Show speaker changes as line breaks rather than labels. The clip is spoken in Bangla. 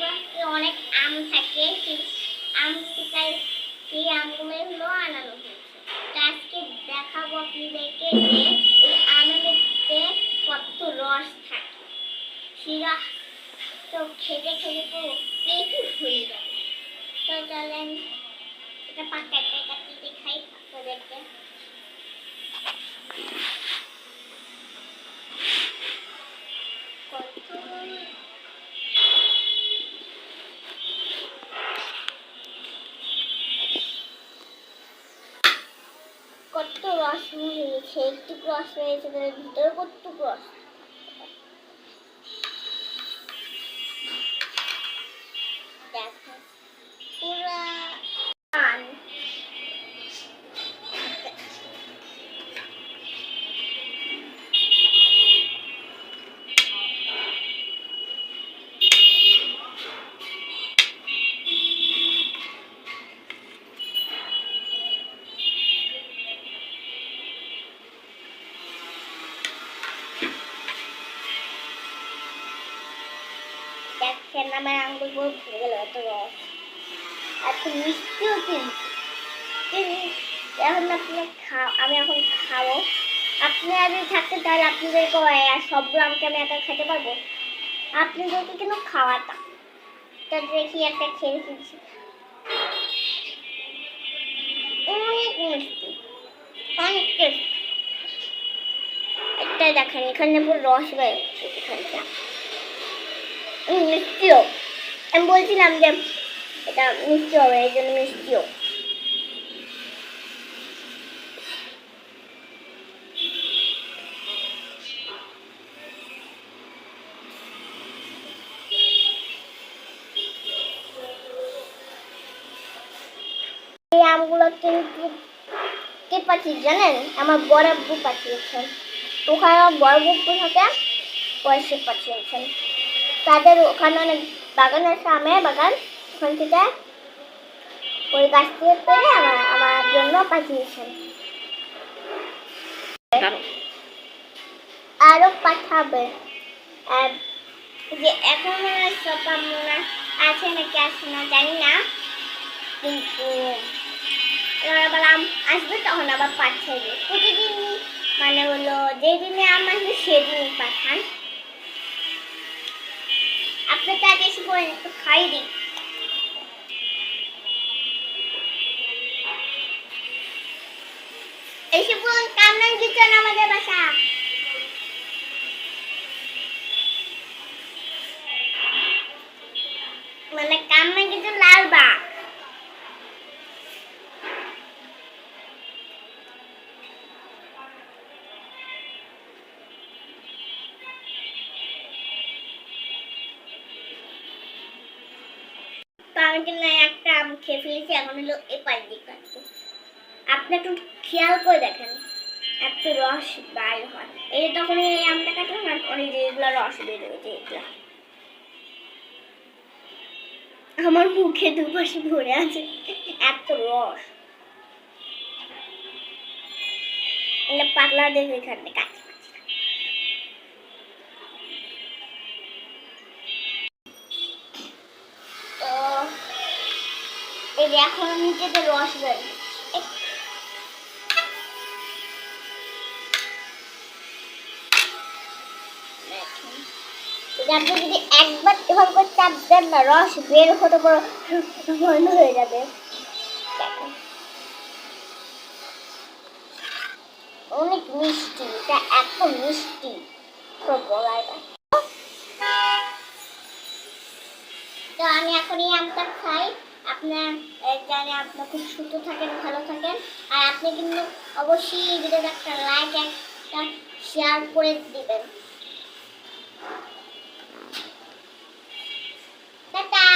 গাছে অনেক আম থাকে সেই আম থেকে সেই আমগুলো হলো আনানো হয়েছে। তো আজকে দেখাবো আপনাদেরকে যে এই আমের কত রস থাকে। রস তো খেতে খেতে তো পেটু হয়ে যাবে। তো চলেন এটা পাকাতে কাটি দেখাই আপনাদেরকে। কত কত রস হয়েছে একটু রস মিলেছে তার ভিতরে কত রস? দেখো। দেখছেন আমার আঙ্গুল পুরো ভরে গেল এত রস। এত মিষ্টিও কিন্তু। এখন আপনি খাও, আমি এখন খাব। আপনি যদি থাকতে তাহলে আপনাদেরকে আর সবগুলো আমাকে আমি একা খেতে পারব? আপনাদেরকে কিন্তু খাওয়াতাম। তো দেখি একটা খেয়ে ফেলছি। অনেক মিষ্টি, অনেক টেস্ট। একটা দেখেন, এখানে পুরো রস বেরোচ্ছে, এখানটা। মিষ্টিও। আমি বলছিলাম যে, এটা মিষ্টি হবে, এই জন্য মিষ্টিও। এই আমগুলো কিন্তু কে পাঠিয়েছে জানেন? আমার বড় আব্বু পাঠিয়েছেন। ওখানে আমার বড় আব্বু থাকে পয়সা পাঠিয়েছেন তাদের ওখানে অনেক বাগান আছে আমের বাগান। ওখান থেকে ওই গাছ থেকে পেরে আমার আমার জন্য পাঠিয়েছেন। আরও পাঠাবে। যে এখন সব মনে আছে নাকি আছে না জানি না। কিন্তু আবার আম আসবে তখন আবার পাঠিয়ে পাঠাবে প্রতিদিন মানে হলো যেদিনে আম আসবে সেদিনই পাঠান। বলেন একটু খাই দিন এসে বলুন কামরান কিচেন আমাদের বাসা? খেয়াল করে দেখেন রস বার হয়। এই তখন এই আমটা কাটলাম আর অনেক যেগুলো রস আমার মুখে দুপাশে ভরে আছে, এত রস। পাতলা দেখে এখানে কাছে এই এখন নিচেতে রস বেরোয় আপনি যদি একবার এভাবে করে চাপ দেন না, রস বের হতে পুরো বন্ধ হয়ে যাবে। অনেক মিষ্টি, এটা এত মিষ্টি। তো বলার। তো আমি এখন এই আমটা খাই। আপনার জানে আপনার খুব সুস্থ থাকেন, ভালো থাকেন। আর আপনি কিন্তু অবশ্যই এই ভিডিওতে একটা লাইক একটা শেয়ার করে দিবেন। টাটা!